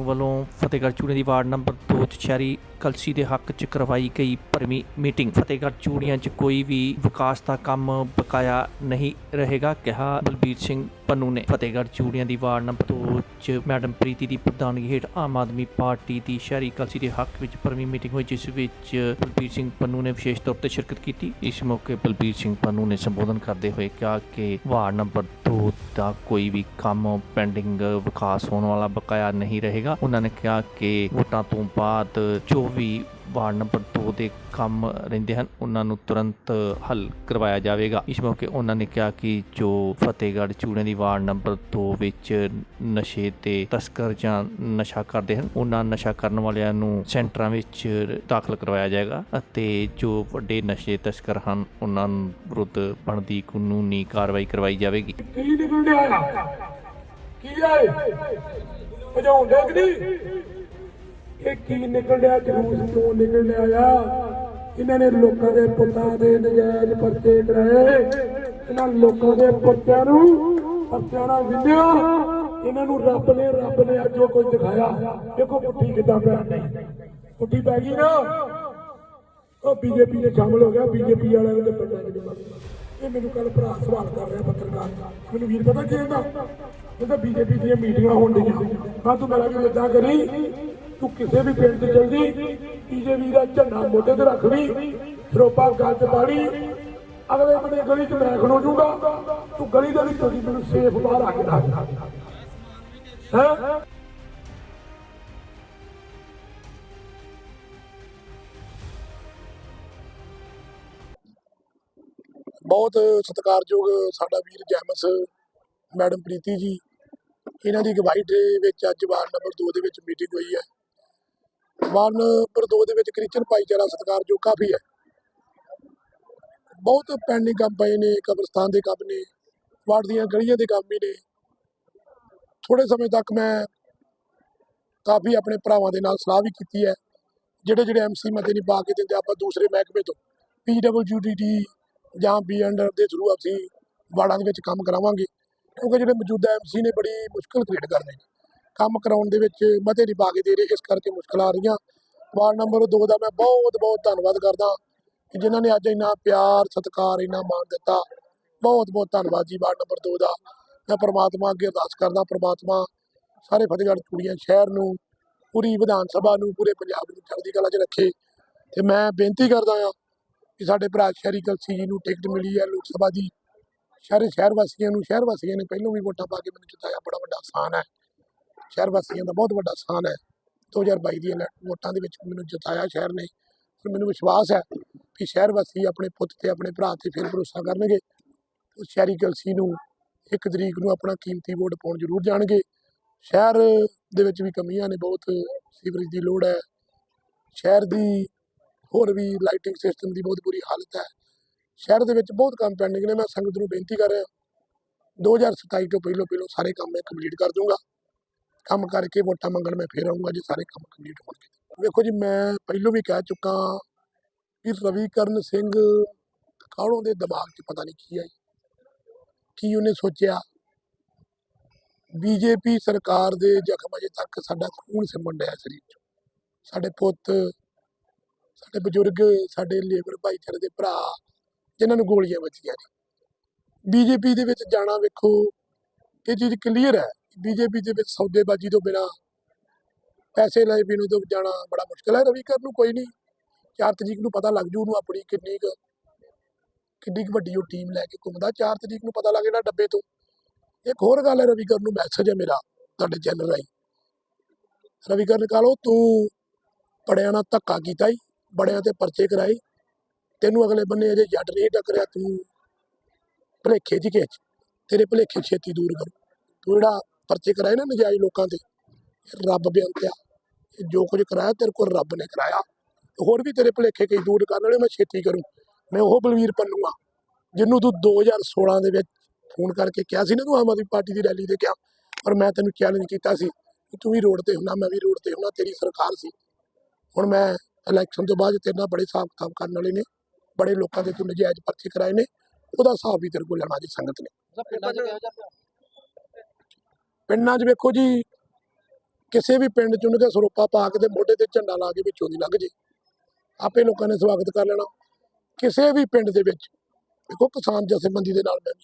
ਵੱਲੋਂ ਫਤਿਹਗੜ੍ਹ ਚੂੜੀਆਂ ਦੀ ward number 2 ਚ ਸ਼ਹਿਰੀ ਕਲਸੀ ਦੇ ਹੱਕ 'ਚ ਕਰਵਾਈ ਗਈ ਭਰਵੀਂ ਮੀਟਿੰਗ। ਫਤਿਹਗੜ੍ਹ ਚੂੜੀਆਂ 'ਚ ਕੋਈ ਵੀ ਵਿਕਾਸ ਦਾ ਕੰਮ ਬਕਾਇਆ ਨਹੀਂ ਰਹੇਗਾ, ਕਿਹਾ ਬਲਬੀਰ ਸਿੰਘ ਪੰਨੂ ਨੇ। ਫਤਿਹਗੜ੍ਹ ਚੂੜੀਆਂ ਦੀ ਵਾਰਡ ਨੰਬਰ 2 ਚ ਮੈਡਮ ਪ੍ਰੀਤੀ ਦੀ ਪ੍ਰਧਾਨਗੀ ਹੇਠ ਆਮ ਆਦਮੀ ਪਾਰਟੀ ਦੀ ਸ਼ਹਿਰੀ ਕਲਸੀ ਦੇ ਹੱਕ ਵਿੱਚ ਭਰਵੀਂ ਮੀਟਿੰਗ ਹੋਈ, ਜਿਸ ਵਿੱਚ ਬਲਬੀਰ ਸਿੰਘ ਪੰਨੂ ਨੇ ਵਿਸ਼ੇਸ਼ ਤੌਰ ਤੇ ਸ਼ਿਰਕਤ ਕੀਤੀ। ਇਸ ਮੌਕੇ ਬਲਬੀਰ ਸਿੰਘ ਪੰਨੂ ਨੇ ਸੰਬੋਧਨ ਕਰਦੇ ਹੋਏ ਕਿਹਾ ਕਿ ਵਾਰਡ ਨੰਬਰ 2 ਦਾ ਕੋਈ ਵੀ ਕੰਮ ਪੈਂਡਿੰਗ ਵਿਕਾਸ ਹੋਣ ਵਾਲਾ ਬਕਾਇਆ ਨਹੀਂ ਰਹੇਗਾ। ਉਹਨਾਂ ਨੇ ਕਿਹਾ ਕਿ ਵੋਟਾਂ ਤੋਂ ਬਾਅਦ ਜੋ ਵੀ ਵਾਰਡ ਨੰਬਰ 2 ਦੇ ਕੰਮ ਰਹਿੰਦੇ ਹਨ, ਉਹਨਾਂ ਨੂੰ ਤੁਰੰਤ ਹੱਲ ਕਰਵਾਇਆ ਜਾਵੇਗਾ। ਇਸ ਮੌਕੇ ਉਹਨਾਂ ਨੇ ਕਿਹਾ ਕਿ ਜੋ ਫਤਿਹਗੜ੍ਹ ਚੂੜੀਆਂ ਦੀ ਵਾਰਡ ਨੰਬਰ 2 ਵਿੱਚ ਨਸ਼ੇ ਤੇ ਤਸਕਰ ਜਾਂ ਨਸ਼ਾ ਕਰਦੇ ਹਨ, ਉਹਨਾਂ ਨਸ਼ਾ ਕਰਨ ਵਾਲਿਆਂ ਨੂੰ ਸੈਂਟਰਾਂ ਵਿੱਚ ਦਾਖਲ ਕਰਵਾਇਆ ਜਾਏਗਾ ਅਤੇ ਜੋ ਵੱਡੇ ਨਸ਼ੇ ਤਸਕਰ ਹਨ, ਉਹਨਾਂ ਵਿਰੁੱਧ ਬਣਦੀ ਕਾਨੂੰਨੀ ਕਾਰਵਾਈ ਕਰਵਾਈ ਜਾਵੇਗੀ। ਕੀ ਨਿਕਲ ਰਿਹਾ ਕੀ ਆਏ? ਭਜਾਉਣ ਕਿ ਨਹੀਂ? ਇਹ ਕੀ ਨਿਕਲ ਰਿਹਾ ਜਲੂਸ ਤੋਂ ਨਿਕਲ ਆ ਇਹਨਾਂ ਨੇ ਲੋਕਾਂ ਦੇ ਪੁੱਤਾਂ ਦੇ ਨਜਾਇਜ਼ ਪਰਚੇ ਕਰਾਏ। ਇਹਨਾਂ ਲੋਕਾਂ ਦੇ ਬੱਚਿਆਂ ਨੂੰ ਪਰਚਿਆਂ ਨਾਲ ਵਿੰਦਿਆ ਇਹਨਾਂ ਨੂੰ ਰੱਬ ਨੇ ਰੱਬ ਨੇ ਅੱਜ ਜੋ ਕੁਝ ਦਿਖਾਇਆ। ਦੇਖੋ ਪੁੱਠੀ ਕਿੱਦਾਂ ਪੈਣੀ ਪੁੱਠੀ ਪੈ ਗਈ ਨਾ। ਉਹ ਬੀਜੇਪੀ ਨੇ ਸ਼ਾਮਲ ਹੋ ਗਿਆ। ਬੀਜੇਪੀ ਵਾਲਿਆਂ ਨੇ ਪਿੰਡਾਂ ਚ ਇਹ ਮੈਨੂੰ ਕੱਲ ਭਰਾ ਸਵਾਲ ਕਰ ਰਿਹਾ ਪੱਤਰਕਾਰ ਮੈਨੂੰ ਵੀਰ ਪਤਾ ਕੀ ਕਹਿੰਦਾ? ਕਹਿੰਦਾ ਬੀਜੇਪੀ ਦੀਆਂ ਮੀਟਿੰਗਾਂ ਹੋਣ ਡੀਆਂ ਮੈਂ ਤੂੰ ਮੇਰਾ ਵੀ ਇਦਾਂ ਕਰੀ। ਤੂੰ ਕਿਸੇ ਵੀ ਪਿੰਡ 'ਚ ਚਲਦੀ ਬੀਜੇਪੀ ਦਾ ਝੰਡਾ ਮੋਢੇ ਤੇ ਰੱਖ ਲਈ ਸਰੋਪਾ ਗੱਲ 'ਚ ਪਾੜੀ ਅਗਲੇ ਬੰਦੇ ਗਲੀ 'ਚ ਮੈਂ ਖਲੋ ਜਾਊਗਾ ਤੂੰ ਗਲੀ ਦੇ ਵਿੱਚੋਂ ਦੀ ਮੈਨੂੰ ਸੇਫ ਬਾਹਰ ਆ ਕੇ ਰੱਖ ਹੈ? ਬਹੁਤ ਸਤਿਕਾਰਯੋਗ ਸਾਡਾ ਵੀਰ ਜੈਮਸ, ਮੈਡਮ ਪ੍ਰੀਤੀ ਜੀ। ਇਹਨਾਂ ਦੀ ਅਗਵਾਈ ਦੇ ਵਿੱਚ ਅੱਜ ਵਾਰਡ ਨੰਬਰ 2 ਦੇ ਵਿੱਚ ਮੀਟਿੰਗ ਹੋਈ ਹੈ। ਵਾਰਡ ਨੰਬਰ 2 ਦੇ ਵਿੱਚ ਕ੍ਰਿਸਚਨ ਭਾਈਚਾਰਾ ਸਤਿਕਾਰਯੋਗ ਕਾਫੀ ਹੈ। ਬਹੁਤ ਪੈਂਡਿੰਗ ਕੰਮ ਪਏ ਨੇ, ਕਬਰਸਤਾਨ ਦੇ ਕੰਮ ਨੇ, ਵਾਰਡ ਦੀਆਂ ਗਲੀਆਂ ਦੇ ਕੰਮ ਵੀ ਨੇ। ਥੋੜੇ ਸਮੇਂ ਤੱਕ ਮੈਂ ਕਾਫੀ ਆਪਣੇ ਭਰਾਵਾਂ ਦੇ ਨਾਲ ਸਲਾਹ ਵੀ ਕੀਤੀ ਹੈ। ਜਿਹੜੇ ਜਿਹੜੇ ਐਮਸੀ ਮਤੇ ਨਹੀਂ ਪਾ ਕੇ ਦਿੰਦੇ ਆਪਾਂ ਦੂਸਰੇ ਮਹਿਕਮੇ ਤੋਂ ਪੀਡਬਲਯੂਡੀਟੀ ਜਾਂ ਬੀ ਅੰਡਰ ਦੇ ਥਰੂ ਅਸੀਂ ਵਾਰਡਾਂ ਦੇ ਵਿੱਚ ਕੰਮ ਕਰਾਵਾਂਗੇ। ਕਿਉਂਕਿ ਜਿਹੜੇ ਮੌਜੂਦਾ ਐਮਸੀ ਨੇ ਬੜੀ ਮੁਸ਼ਕਲ ਕ੍ਰੀਏਟ ਕਰਦੇ ਨੇ। ਕੰਮ ਕਰਾਉਣ ਦੇ ਵਿੱਚ ਮਤੇ ਨਹੀਂ ਪਾ ਕੇ ਦੇ ਰਹੇ, ਇਸ ਕਰਕੇ ਮੁਸ਼ਕਲ ਆ ਰਹੀਆਂ। ਵਾਰਡ ਨੰਬਰ 2 ਦਾ ਮੈਂ ਬਹੁਤ ਬਹੁਤ ਧੰਨਵਾਦ ਕਰਦਾ ਕਿ ਜਿਨ੍ਹਾਂ ਨੇ ਅੱਜ ਇੰਨਾ ਪਿਆਰ, ਸਤਿਕਾਰ, ਇੰਨਾ ਮਾਣ ਦਿੱਤਾ। ਬਹੁਤ ਬਹੁਤ ਧੰਨਵਾਦ ਜੀ ਵਾਰਡ ਨੰਬਰ 2 ਦਾ। ਮੈਂ ਪ੍ਰਮਾਤਮਾ ਅੱਗੇ ਅਰਦਾਸ ਕਰਦਾ, ਪ੍ਰਮਾਤਮਾ ਸਾਰੇ ਫਤਿਹਗੜ੍ਹ ਚੂੜੀਆਂ ਸ਼ਹਿਰ ਨੂੰ, ਪੂਰੀ ਵਿਧਾਨ ਸਭਾ ਨੂੰ, ਪੂਰੇ ਪੰਜਾਬ ਨੂੰ ਚੜ੍ਹਦੀ ਕਲਾ 'ਚ ਰੱਖੇ। ਤੇ ਮੈਂ ਬੇਨਤੀ ਕਰਦਾ ਹਾਂ ਕਿ ਸਾਡੇ ਭਰਾ ਸ਼ਹਿਰੀ ਕਲਸੀ ਜੀ ਨੂੰ ਟਿਕਟ ਮਿਲੀ ਹੈ, ਲੋਕ ਸਭਾ ਦੀ। ਸਾਰੇ ਸ਼ਹਿਰ ਵਾਸੀਆਂ ਨੂੰ, ਸ਼ਹਿਰ ਵਾਸੀਆਂ ਨੇ ਪਹਿਲਾਂ ਵੀ ਵੋਟਾਂ ਪਾ ਕੇ ਮੈਨੂੰ ਜਿਤਾਇਆ, ਬੜਾ ਵੱਡਾ ਆਸਾਨ ਹੈ। ਸ਼ਹਿਰ ਵਾਸੀਆਂ ਦਾ ਬਹੁਤ ਵੱਡਾ ਆਸਾਨ ਹੈ। 2022 ਦੀਆਂ ਇਲੈਕ- ਵੋਟਾਂ ਦੇ ਵਿੱਚ ਮੈਨੂੰ ਜਿਤਾਇਆ ਸ਼ਹਿਰ ਨੇ। ਪਰ ਮੈਨੂੰ ਵਿਸ਼ਵਾਸ ਹੈ ਕਿ ਸ਼ਹਿਰ ਵਾਸੀ ਆਪਣੇ ਪੁੱਤ ਤੇ ਆਪਣੇ ਭਰਾ ਤੇ ਫਿਰ ਭਰੋਸਾ ਕਰਨਗੇ। ਉਹ ਸ਼ਹਿਰੀ ਕਲਸੀ ਨੂੰ ਇੱਕ ਤਰੀਕ ਨੂੰ ਆਪਣਾ ਕੀਮਤੀ ਵੋਟ ਪਾਉਣ ਜ਼ਰੂਰ ਜਾਣਗੇ। ਸ਼ਹਿਰ ਦੇ ਵਿੱਚ ਵੀ ਕਮੀਆਂ ਨੇ, ਬਹੁਤ ਸੀਵਰੇਜ ਦੀ ਲੋੜ ਹੈ। ਸ਼ਹਿਰ ਦੀ ਹੋਰ ਵੀ ਲਾਈਟਿੰਗ ਸਿਸਟਮ ਦੀ ਬਹੁਤ ਬੁਰੀ ਹਾਲਤ ਹੈ। ਸ਼ਹਿਰ ਦੇ ਵਿੱਚ ਬਹੁਤ ਕੰਮ ਪੈਂਡਿੰਗ ਨੇ। ਮੈਂ ਸੰਗਤ ਨੂੰ ਬੇਨਤੀ ਕਰ ਰਿਹਾ 2027 ਤੋਂ ਪਹਿਲਾਂ ਪਹਿਲਾਂ ਸਾਰੇ ਕੰਮ ਮੈਂ ਕੰਪਲੀਟ ਕਰ ਦੂੰਗਾ। ਕੰਮ ਕਰਕੇ ਵੋਟਾਂ ਮੰਗਣ ਮੈਂ ਫੇਰ ਆਊਂਗਾ ਜੇ, ਸਾਰੇ ਕੰਮ ਕੰਪਲੀਟ ਹੋਣਗੇ। ਵੇਖੋ ਜੀ, ਮੈਂ ਪਹਿਲਾਂ ਵੀ ਕਹਿ ਚੁੱਕਾ ਕਿ ਰਵੀਕਰਨ ਸਿੰਘ ਕਾਲੋਂ ਦੇ ਦਿਮਾਗ 'ਚ ਪਤਾ ਨਹੀਂ ਕੀ ਹੈ ਕੀ ਉਹਨੇ ਸੋਚਿਆ? ਬੀਜੇਪੀ ਸਰਕਾਰ ਦੇ ਜ਼ਖਮ ਅਜੇ ਤੱਕ ਸਾਡਾ ਖੂਨ ਸਿੰਮਣ ਡਿਆ ਸਰੀਰ 'ਚ। ਸਾਡੇ ਪੁੱਤ, ਸਾਡੇ ਬਜ਼ੁਰਗ, ਸਾਡੇ ਲੇਬਰ ਭਾਈਚਾਰੇ ਦੇ ਭਰਾ, ਜਿਨ੍ਹਾਂ ਨੂੰ ਗੋਲੀਆਂ ਵੱਜੀਆਂ ਨੇ। ਬੀਜੇਪੀ ਦੇ ਵਿੱਚ ਜਾਣਾ ਵੇਖੋ, ਇਹ ਚੀਜ਼ ਕਲੀਅਰ ਹੈ। ਬੀਜੇਪੀ ਦੇ ਵਿੱਚ ਸੌਦੇਬਾਜ਼ੀ ਤੋਂ ਬਿਨਾ ਪੈਸੇ ਲਏ ਬਿਨਾਂ ਤੋਂ ਜਾਣਾ ਬੜਾ ਮੁਸ਼ਕਲ ਹੈ। ਰਵੀਕਰ ਨੂੰ ਕੋਈ ਨਹੀਂ। ਚਾਰ ਤਰੀਕ ਨੂੰ ਪਤਾ ਲੱਗ ਜੂ ਉਹਨੂੰ ਆਪਣੀ ਕਿੰਨੀ ਕੁ ਕਿੰਨੀ ਕੁ ਵੱਡੀ ਉਹ ਟੀਮ ਲੈ ਕੇ ਘੁੰਮਦਾ। ਚਾਰ ਤਰੀਕ ਨੂੰ ਪਤਾ ਲੱਗ ਜਾਣਾ ਡੱਬੇ ਤੋਂ। ਇੱਕ ਹੋਰ ਗੱਲ ਹੈ ਰਵੀਕਰ ਨੂੰ ਮੈਸੇਜ ਹੈ ਮੇਰਾ, ਤੁਹਾਡੇ ਚੈਨਲ ਰਾਹੀਂ। ਰਵੀਕਰਨ ਕਾਲੋ, ਤੂੰ ਬੜਿਆਂ ਨਾਲ ਧੱਕਾ ਕੀਤਾ ਈ, ਬੜਿਆਂ ਤੇ ਪਰਚੇ ਕਰਾਏ। ਤੈਨੂੰ ਅਗਲੇ ਬੰਨੇ ਅਜੇ ਜੱਟ ਨਹੀਂ ਟੱਕਰਿਆ। ਤੂੰ ਭਲੇਖੇ ਚ ਖਿੱਚ। ਤੇਰੇ ਭਲੇਖੇ ਛੇਤੀ ਦੂਰ ਕਰ। ਤੂੰ ਜਿਹੜਾ ਪਰਚੇ ਕਰਾਏ ਨਾ ਨਜਾਇਜ਼ ਲੋਕਾਂ ਤੇ। ਰੱਬ ਬੇਅੰਤਿਆ ਜੋ ਕੁਝ ਕਰਾਇਆ ਤੇਰੇ ਕੋਲ ਰੱਬ ਨੇ ਕਰਾਇਆ। ਹੋਰ ਵੀ ਤੇਰੇ ਭਲੇਖੇ ਕਈ ਦੂਰ ਕਰਨ ਵਾਲੇ, ਮੈਂ ਛੇਤੀ ਕਰੂੰ। ਮੈਂ ਉਹ ਬਲਵੀਰ ਪੰਨੂ ਆ ਤੂੰ 2016 ਦੇ ਵਿੱਚ ਫੋਨ ਕਰਕੇ ਕਿਹਾ ਸੀ ਨਾ ਤੂੰ ਆਮ ਆਦਮੀ ਪਾਰਟੀ ਦੀ ਰੈਲੀ ਤੇ ਕਿਹਾ ਔਰ ਮੈਂ ਤੈਨੂੰ ਚੈਲੰਜ ਕੀਤਾ ਸੀ ਤੂੰ ਵੀ ਰੋਡ ਤੇ ਹੁੰਨਾ, ਮੈਂ ਵੀ ਰੋਡ ਤੇ ਹੁੰਨਾ, ਤੇਰੀ ਸਰਕਾਰ ਸੀ। ਹੁਣ ਮੈਂ ਇਲੈਕਸ਼ਨ ਤੋਂ ਬਾਅਦ ਤੇਰੇ ਨਾਲ ਬੜੇ ਹਿਸਾਬ ਕਿਤਾਬ ਕਰਨ ਵਾਲੇ ਨੇ, ਬੜੇ ਲੋਕਾਂ ਦੇ ਤੂੰ ਨਜਾਇਜ਼ ਪਰਚੇ ਕਰਾਏ ਨੇ, ਉਹਦਾ ਹਿਸਾਬ ਵੀ ਤੇਰੇ ਕੋਲ ਲੈਣਾ ਜੀ ਸੰਗਤ ਨੇ। ਪਿੰਡਾਂ 'ਚ ਵੇਖੋ ਜੀ, ਕਿਸੇ ਵੀ ਪਿੰਡ ਚੁਣ ਕੇ ਸਰੋਪਾ ਪਾ ਕੇ ਤੇ ਮੋਢੇ ਤੇ ਝੰਡਾ ਲਾ ਕੇ ਵਿੱਚੋਂ ਦੀ ਲੰਘ ਜੇ। ਆਪੇ ਲੋਕਾਂ ਨੇ ਸਵਾਗਤ ਕਰ ਲੈਣਾ। ਕਿਸੇ ਵੀ ਪਿੰਡ ਦੇ ਵਿੱਚ ਦੇਖੋ ਕਿਸਾਨ ਜਥੇਬੰਦੀ ਦੇ ਨਾਲ ਮੈਂ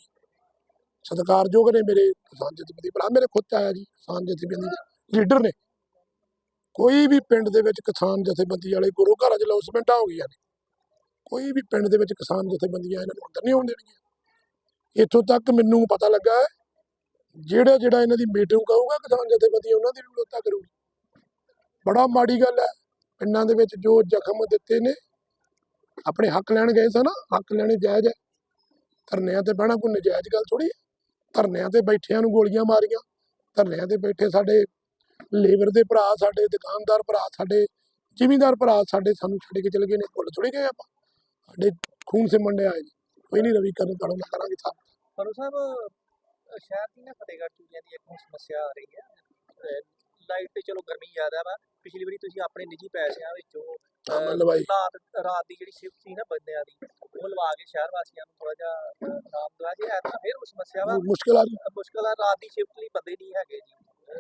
ਸਤਿਕਾਰਯੋਗ ਨੇ ਮੇਰੇ ਕਿਸਾਨ ਜਥੇਬੰਦੀ ਭਰਾ, ਮੇਰੇ ਖੁਦ ਆਇਆ ਜੀ ਕਿਸਾਨ ਜਥੇਬੰਦੀ ਦੇ ਲੀਡਰ ਨੇ। ਕੋਈ ਵੀ ਪਿੰਡ ਦੇ ਵਿੱਚ ਕਿਸਾਨ ਜਥੇਬੰਦੀ ਵਾਲੇ ਗੁਰੂ ਘਰਾਂ 'ਚ ਲੌਸਮੈਂਟਾਂ ਹੋ ਗਈਆਂ ਨੇ। ਕੋਈ ਵੀ ਪਿੰਡ ਦੇ ਵਿੱਚ ਕਿਸਾਨ ਜਥੇਬੰਦੀਆਂ ਇਹਨਾਂ ਨੂੰ ਅੰਦਰ ਨਹੀਂ ਆਉਣ ਦੇਣਗੀਆਂ। ਇੱਥੋਂ ਤੱਕ ਮੈਨੂੰ ਪਤਾ ਲੱਗਾ ਜਿਹੜਾ ਜਿਹੜਾ ਇਹਨਾਂ ਦੀ ਮੀਟਿੰਗ ਕਹੂਗਾ ਕਿਸਾਨ ਜਥੇਬੰਦੀ ਉਹਨਾਂ ਦੀ ਵਿਰੋਧਤਾ ਕਰੂਗੀ। ਬੜਾ ਮਾੜੀ ਗੱਲ ਹੈ। ਪਿੰਡਾਂ ਦੇ ਵਿੱਚ ਜੋ ਜ਼ਖਮ ਦਿੱਤੇ ਨੇ, ਆਪਣੇ ਹੱਕ ਲੈਣ ਗਏ ਸਨ ਹੱਕ ਲੈਣੇ ਜਾਇਜ਼ ਹੈ। ਧਰਨਿਆਂ ਤੇ ਬਹਿਣਾ ਕੋਈ ਨਜਾਇਜ਼ ਗੱਲ ਥੋੜੀ ਧਰਨਿਆਂ ਤੇ ਬੈਠਿਆਂ ਨੂੰ ਗੋਲੀਆਂ ਮਾਰੀਆਂ। ਧਰਨਿਆਂ ਤੇ ਬੈਠੇ ਸਾਡੇ ਲੇਬਰ ਦੇ ਭਰਾ, ਸਾਡੇ ਦੁਕਾਨਦਾਰ ਭਰਾ, ਸਾਡੇ ਜ਼ਿਮੀਂਦਾਰ ਭਰਾ, ਸਾਡੇ ਸਾਨੂੰ ਛੱਡ ਕੇ ਚਲੇ ਗਏ ਨੇ। ਭੁੱਲ ਥੋੜੀ ਗਏ ਆਪਾਂ। ਸਾਡੇ ਖੂਨ ਸੇ ਮੰਡੇ ਆਏ ਕੋਈ ਨਹੀਂ ਰਵੀ ਕਰਨ ਕਰਾਂਗੇ ਸਾਹਿਬ ਪਰੂ ਸਾਹਿਬ ਸ਼ਹਿਰ ਦੀ ਨਾ ਫਤਿਹਗੜ੍ਹ ਚੂੜੀਆਂ ਦੀ ਇੱਕ ਹੁਣ ਸਮੱਸਿਆ ਆ ਰਹੀ ਹੈ। ਲਾਈਟ ਤੇ ਚਲੋ ਗਰਮੀ ਜ਼ਿਆਦਾ ਵਾ। ਪਿਛਲੀ ਵਾਰੀ ਤੁਸੀਂ ਆਪਣੇ ਨਿੱਜੀ ਪੈਸਿਆਂ ਵਿੱਚੋਂ ਲਵਾਈ। ਰਾਤ ਰਾਤ ਦੀ ਜਿਹੜੀ ਸ਼ਿਫਟ ਸੀ ਨਾ ਬੰਦਿਆਂ ਦੀ ਉਹ ਲਵਾ ਕੇ ਸ਼ਹਿਰ ਵਾਸੀਆਂ ਨੂੰ ਥੋੜਾ ਜਿਹਾ ਅਹ, ਆਰਾਮ ਦਵਾ ਜੇ। ਐ ਤਾਂ ਫਿਰ ਉਹ ਸਮੱਸਿਆ ਵਾ। ਮੁਸ਼ਕਿਲ ਆ ਰਹੀ ਮੁਸ਼ਕਲ ਆ ਰਾਤ ਦੀ ਸ਼ਿਫਟ ਲਈ ਬੰਦੇ ਨਹੀਂ ਹੈਗੇ ਜੀ।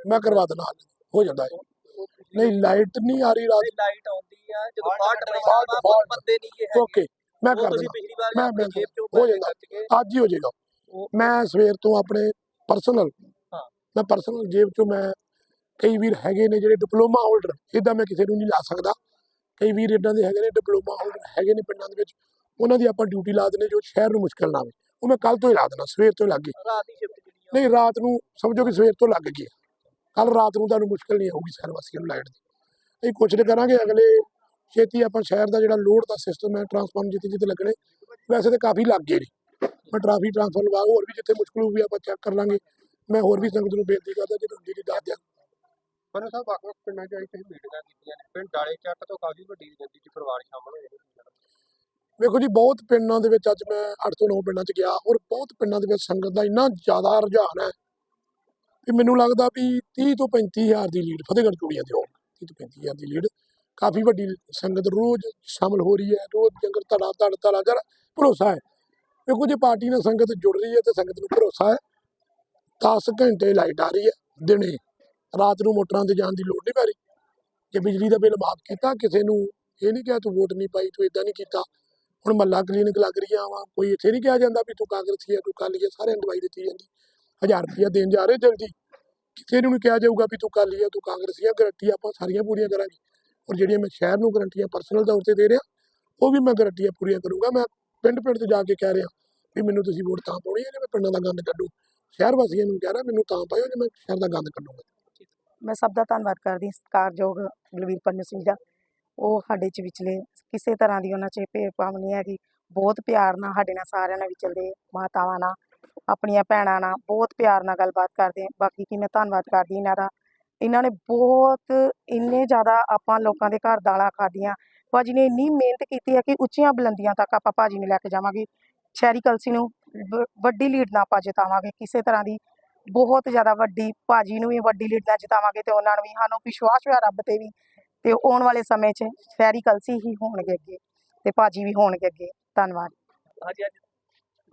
ਮੈਂ ਕਰਵਾ ਦੇਣਾ ਹੱਲ। ਹੋ ਜਾਂਦਾ ਹੈ। ਨਹੀਂ ਲਾਈਟ ਨਹੀਂ ਆ ਰਹੀ ਰਾਤ ਲਾਈਟ ਆਉਂਦੀ ਆ। ਜਦੋਂ ਵਾ fault, ਬੰਦੇ ਨਹੀਂ ਹੈਗੇ। ਓਕੇ ਮੈਂ ਉਹ ਕਰ ਤੁਸੀਂ ਦੇਣਾ ਪਿਛਲੀ ਵਾਰ ਮੈਂ- ਆਪਣੀ ਮੈਂ ਜੇਬ ਚੋਂ ਹੋ ਪੈਸੇ ਜਾਂਦਾ। ਖਰਚ ਕੇ ਅੱਜ ਹੀ ਹੋ ਜਾਏਗਾ। ਮੈਂ ਸਵੇਰ ਤੋਂ ਆਪਣੇ ਪਰਸਨਲ ਹਾਂ। ਮੈਂ ਪਰਸਨਲ ਜੇਬ ਚੋਂ ਮੈਂ ਕਈ ਵੀਰ ਹੈਗੇ ਨੇ ਜਿਹੜੇ ਡਿਪਲੋਮਾ ਹੋਲਡਰ ਇਦਾਂ ਮੈਂ ਕਿਸੇ ਨੂੰ ਨਹੀਂ ਲਾ ਸਕਦਾ। ਕਈ ਵੀਰ ਇਦਾਂ ਦੇ ਹੈਗੇ ਨੇ ਡਿਪਲੋਮਾ ਹੋਲਡਰ ਹੈਗੇ ਨੇ ਪਿੰਡਾਂ ਦੇ ਵਿੱਚ ਉਹਨਾਂ ਦੀ ਆਪਾਂ ਡਿਊਟੀ ਲਾ ਦਿੰਦੇ ਜੋ ਸ਼ਹਿਰ ਨੂੰ ਮੁਸ਼ਕਲ ਨਾ ਆਵੇ। ਉਹ ਮੈਂ ਕੱਲ ਤੋਂ ਹੀ ਲਾ ਦੇਣਾ ਸਵੇਰ ਤੋਂ ਹੀ ਲੱਗ ਗਈ। ਰਾਤ ਦੀ ਸ਼ਿਫਟ ਜਿਹੜੀ ਨਹੀਂ ਰਾਤ ਨੂੰ ਸਮਝੋ ਕਿ ਸਵੇਰ ਤੋਂ ਲੱਗ ਗਈ। ਕੱਲ ਰਾਤ ਨੂੰ ਤੁਹਾਨੂੰ ਮੁਸ਼ਕਲ ਨਹੀਂ ਆਊਗੀ ਸ਼ਹਿਰ ਵਾਸੀਆਂ ਨੂੰ ਲਾਈਟ ਦੀ। ਅਸੀਂ ਕੋਸ਼ਿਸ਼ ਕਰਾਂਗੇ ਅਗਲੇ ਛੇਤੀ ਆਪਾਂ ਸ਼ਹਿਰ ਦਾ ਜਿਹੜਾ ਲੋਡ ਦਾ ਸਿਸਟਮ ਹੈ ਟਰਾਂਸਫਾਰਮ ਜਿੱਥੇ ਜਿੱਥੇ ਲੱਗਣੇ ਵੈਸੇ ਤਾਂ ਕਾਫੀ ਲੱਗ ਗਏ ਨੇ। ਮੈਂ ਟ੍ਰਾਫੀ ਟਰਾਂਸਫਰ ਲਵਾ ਹੋਰ ਵੀ ਜਿੱਥੇ ਮੁਸ਼ਕਲ ਹੋਊਗੀ ਆਪਾਂ ਚੈੱਕ ਕਰ ਲਾਂਗੇ। ਮੈਂ ਹੋਰ ਵੀ ਸੰਗਤ ਨੂੰ ਬੇਨਤੀ ਕਰਦਾ ਜੇ ਹੁੰਦੀ ਦੀ ਦੱਸ ਦਿਆਂ। ਪਰ ਸਾਹਿਬ ਵੱਖ ਵੱਖ ਪਿੰਡਾਂ 'ਚ ਅਸੀਂ ਕਈ ਮੀਟਿੰਗਾਂ ਕੀਤੀਆਂ ਨੇ। ਪਿੰਡ ਡਾਲੇ ਚੱਟ ਤੋਂ ਕਾਫੀ ਵੱਡੀ ਗਿਣਤੀ 'ਚ ਪਰਿਵਾਰ ਸ਼ਾਮਲ ਹੋਏ ਨੇ। ਵੇਖੋ ਜੀ ਬਹੁਤ ਪਿੰਡਾਂ ਦੇ ਵਿੱਚ ਅੱਜ ਮੈਂ 8 ਤੋਂ 9 ਪਿੰਡਾਂ 'ਚ ਗਿਆ ਔਰ ਬਹੁਤ ਪਿੰਡਾਂ ਦੇ ਵਿੱਚ ਸੰਗਤ ਦਾ ਇੰਨਾ ਜ਼ਿਆਦਾ ਰੁਝਾਨ ਹੈ ਕਿ ਮੈਨੂੰ ਲੱਗਦਾ ਵੀ 30 ਤੋਂ 35 ਹਜ਼ਾਰ ਦੀ ਲੀਡ ਫਤਿਹਗੜ੍ਹ ਚੂੜੀਆਂ ਦੀ ਹੋਊ 30 ਤੋਂ 35 ਹਜ਼ਾਰ ਦੀ ਲੀਡ। ਕਾਫੀ ਵੱਡੀ ਸੰਗਤ ਰੋਜ਼ ਸ਼ਾਮਲ ਹੋ ਰਹੀ ਹੈ ਰੋਜ਼ ਜੰਗਰ ਧੜਾ ਧੜ ਧੜਾ ਜਰ ਭਰੋਸਾ ਹੈ। ਦੇਖੋ ਜੇ ਪਾਰਟੀ ਨਾਲ ਸੰਗਤ ਜੁੜ ਰਹੀ ਹੈ ਤੇ ਸੰਗਤ ਨੂੰ ਭਰੋਸਾ ਹੈ 10 ਘੰਟੇ ਲਾਈਟ ਆ ਰਹੀ ਹੈ ਦਿਨੇ। ਰਾਤ ਨੂੰ ਮੋਟਰਾਂ ਤੇ ਜਾਣ ਦੀ ਲੋੜ ਨਹੀਂ ਪੈ ਰਹੀ। ਜੇ ਬਿਜਲੀ ਦਾ ਬਿੱਲ ਮਾਫ ਕੀਤਾ, ਕਿਸੇ ਨੂੰ ਇਹ ਨਹੀਂ ਕਿਹਾ ਤੂੰ ਵੋਟ ਨਹੀਂ ਪਾਈ, ਤੂੰ ਇਦਾਂ ਨਹੀਂ ਕੀਤਾ। ਹੁਣ ਮੱਲਾ ਕਲੀਨਿਕ ਲੱਗ ਰਹੀਆਂ ਵਾ ਕੋਈ ਇੱਥੇ ਨਹੀਂ ਕਿਹਾ ਜਾਂਦਾ ਵੀ ਤੂੰ ਕਾਂਗਰਸੀ ਹੈ ਤੂੰ ਕਾਲੀ ਹੈ ਸਾਰਿਆਂ ਨੂੰ ਦਵਾਈ ਦਿੱਤੀ ਜਾਂਦੀ। ਹਜ਼ਾਰ ਰੁਪਇਆ ਦੇਣ ਜਾ ਰਹੇ ਜਲਦੀ। ਕਿਸੇ ਨੂੰ ਨਹੀਂ ਕਿਹਾ ਜਾਊਗਾ ਵੀ ਤੂੰ ਕਾਲੀ ਹੈ ਤੂੰ ਕਾਂਗਰਸੀ ਹੈ ਗਰੰਟੀ ਆਪਾਂ ਸਾਰੀਆਂ ਪੂਰੀਆਂ ਕਰਾਂਗੇ। ਔਰ ਜਿਹੜੀਆਂ ਮੈਂ ਸ਼ਹਿਰ ਨੂੰ ਗਰੰਟੀਆਂ ਪਰਸਨਲ ਤੌਰ ਤੇ ਦੇ ਰਿਹਾ, ਉਹ ਵੀ ਮੈਂ ਗਰੰਟੀਆਂ ਪੂਰੀਆਂ ਕਰੂੰਗਾ। ਮੈਂ ਪਿੰਡ ਪਿੰਡ ਤੇ ਜਾ ਕੇ ਕਹਿ ਰਿਹਾ ਵੀ ਮੈਨੂੰ ਤੁਸੀਂ ਵੋਟ ਤਾਂ ਪਾਉਣੀ ਹੈ ਜੇ ਮੈਂ ਪਿੰਡਾਂ ਦਾ ਗੰਦ ਕੱਢੂ। ਸ਼ਹਿਰ ਵਾਸੀਆਂ ਨੂੰ ਕਹਿ ਰਿਹਾ, ਮੈਨੂੰ ਤਾਂ ਪਾਇਓ ਜੇ ਮੈਂ ਸ਼ਹਿਰ ਦਾ ਗੰਦ ਕੱਢੂੰਗਾ। ਮੈਂ ਸਭ ਦਾ ਧੰਨਵਾਦ ਕਰਦੀ ਸਤਿਕਾਰਯੋਗ ਬਲਵੀਰ ਪੰਨੂ ਸਿੰਘ ਦਾ। ਉਹ ਸਾਡੇ ਚ ਵਿਚਲੇ ਕਿਸੇ ਤਰ੍ਹਾਂ ਦੀ ਉਹਨਾਂ ਚ ਭੇਦਭਾਵ ਨਹੀਂ ਹੈਗੀ। ਬਹੁਤ ਪਿਆਰ ਨਾਲ ਸਾਡੇ ਨਾਲ ਸਾਰਿਆਂ ਨਾਲ ਵਿਚਲਦੇ ਮਾਤਾਵਾਂ ਨਾਲ, ਆਪਣੀਆਂ ਭੈਣਾਂ ਨਾਲ ਬਹੁਤ ਪਿਆਰ ਨਾਲ ਗੱਲਬਾਤ ਕਰਦੇ ਬਾਕੀ ਕੀ ਮੈਂ ਧੰਨਵਾਦ ਕਰਦੀ ਇਹਨਾਂ ਦਾ। ਇਹਨਾਂ ਨੇ ਬਹੁਤ, ਇੰਨੇ ਜ਼ਿਆਦਾ ਆਪਾਂ ਲੋਕਾਂ ਦੇ ਘਰ ਦਾਲਾਂ ਖਾਧੀਆਂ। ਭਾਜੀ ਨੇ ਇੰਨੀ ਮਿਹਨਤ ਕੀਤੀ ਹੈ ਕਿ ਉੱਚੀਆਂ ਬੁਲੰਦੀਆਂ ਤੱਕ ਆਪਾਂ ਭਾਜੀ ਨੂੰ ਲੈ ਕੇ ਜਾਵਾਂਗੇ। ਸ਼ਹਿਰੀ ਕਲਸੀ ਨੂੰ ਵੱਡੀ ਲੀਡ ਨਾਲ ਆਪਾਂ ਜਿਤਾਵਾਂਗੇ। ਕਿਸੇ ਤਰ੍ਹਾਂ ਦੀ ਬਹੁਤ ਜ਼ਿਆਦਾ ਵੱਡੀ ਭਾਜੀ ਨੂੰ ਵੀ ਵੱਡੀ ਲੀਡ ਨਾਲ ਜਿਤਾਵਾਂਗੇ ਤੇ ਉਹਨਾਂ ਨੂੰ ਵੀ ਸਾਨੂੰ ਵਿਸ਼ਵਾਸ ਹੋਇਆ ਰੱਬ ਤੇ ਵੀ। ਤੇ ਆਉਣ ਵਾਲੇ ਸਮੇਂ 'ਚ ਸ਼ਹਿਰੀ ਕਲਸੀ ਹੀ ਹੋਣਗੇ ਅੱਗੇ ਤੇ ਭਾਜੀ ਵੀ ਹੋਣਗੇ ਅੱਗੇ। ਧੰਨਵਾਦ। ਹਾਂਜੀ ਅੱਜ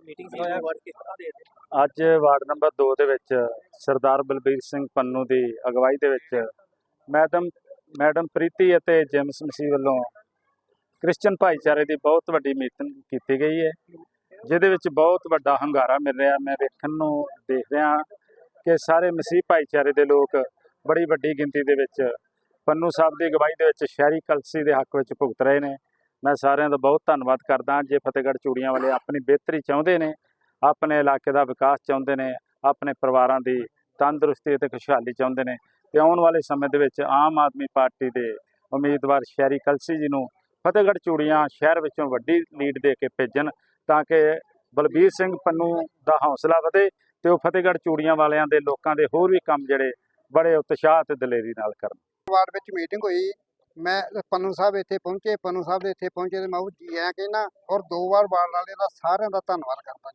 ਮੀਟਿੰਗ ਸੀ ਉਹ ਵਰਡ ਕਿਸ ਤਰ੍ਹਾਂ ਦੇ ਦੇ ਅੱਜ ਵਾਰਡ ਨੰਬਰ 2 ਦੇ ਵਿੱਚ ਸਰਦਾਰ ਬਲਬੀਰ ਸਿੰਘ ਪੰਨੂ ਦੀ ਅਗਵਾਈ ਦੇ ਵਿੱਚ ਮੈਡਮ ਮੈਡਮ ਪ੍ਰੀਤੀ ਅਤੇ ਜੇਮਸ ਮਸੀਹ ਵੱਲੋਂ ਕ੍ਰਿਸਚਨ ਭਾਈਚਾਰੇ ਦੀ ਬਹੁਤ ਵੱਡੀ ਮੀਟਿੰਗ ਕੀਤੀ ਗਈ ਹੈ, ਜਿਹਦੇ ਵਿੱਚ ਬਹੁਤ ਵੱਡਾ ਹੰਗਾਰਾ ਮਿਲ ਰਿਹਾ। ਮੈਂ ਵੇਖਣ ਨੂੰ ਦੇਖ ਰਿਹਾ ਕਿ ਸਾਰੇ ਮਸੀਹ ਭਾਈਚਾਰੇ ਦੇ ਲੋਕ ਬੜੀ ਵੱਡੀ ਗਿਣਤੀ ਦੇ ਵਿੱਚ ਪੰਨੂ ਸਾਹਿਬ ਦੀ ਅਗਵਾਈ ਦੇ ਵਿੱਚ ਸ਼ਹਿਰੀ ਕਲਸੀ ਦੇ ਹੱਕ ਵਿੱਚ ਭੁਗਤ ਰਹੇ ਨੇ। ਮੈਂ ਸਾਰਿਆਂ ਦਾ ਬਹੁਤ ਧੰਨਵਾਦ ਕਰਦਾ ਜੇ ਫਤਿਹਗੜ੍ਹ ਚੂੜੀਆਂ ਵਾਲੇ ਆਪਣੀ ਬਿਹਤਰੀ ਚਾਹੁੰਦੇ ਨੇ, ਆਪਣੇ ਇਲਾਕੇ ਦਾ ਵਿਕਾਸ ਚਾਹੁੰਦੇ ਨੇ, ਆਪਣੇ ਪਰਿਵਾਰਾਂ ਦੀ ਤੰਦਰੁਸਤੀ ਅਤੇ ਖੁਸ਼ਹਾਲੀ ਚਾਹੁੰਦੇ ਨੇ, ਤੇ ਆਉਣ ਵਾਲੇ ਸਮੇਂ ਦੇ ਵਿੱਚ ਆਮ ਆਦਮੀ ਪਾਰਟੀ ਦੇ ਉਮੀਦਵਾਰ ਸ਼ਹਿਰੀ ਕਲਸੀ ਜੀ ਨੂੰ ਫਤਿਹਗੜ੍ਹ ਚੂੜੀਆਂ ਸ਼ਹਿਰ ਵਿੱਚੋਂ ਵੱਡੀ ਲੀਡ ਦੇ ਕੇ ਭੇਜਣ ਤਾਂ ਕਿ ਬਲਬੀਰ ਸਿੰਘ ਪੰਨੂ ਦਾ ਹੌਸਲਾ ਵਧੇ ਤੇ ਉਹ ਫਤਿਹਗੜ੍ਹ ਚੂੜੀਆਂ ਵਾਲਿਆਂ ਦੇ ਲੋਕਾਂ ਦੇ ਹੋਰ ਵੀ ਕੰਮ ਜਿਹੜੇ ਬੜੇ ਉਤਸ਼ਾਹ ਤੇ ਦਲੇਰੀ ਨਾਲ ਕਰਨ। ਵਾਰਡ ਵਿੱਚ ਮੀਟਿੰਗ ਹੋਈ। ਮੈਂ ਪੰਨੂ ਸਾਹਿਬ ਇੱਥੇ ਪਹੁੰਚੇ। ਪੰਨੂ ਸਾਹਿਬ ਦੇ ਇੱਥੇ ਪਹੁੰਚੇ ਤੇ ਮੈਂ ਉਹ ਜੀ ਆਇਆਂ ਕਹਿਣਾ ਔਰ ਦੋ ਵਾਰ ਵਾਰਡ ਵਾਲੇ ਦਾ ਸਾਰਿਆਂ ਦਾ ਧੰਨਵਾਦ ਕਰਦਾ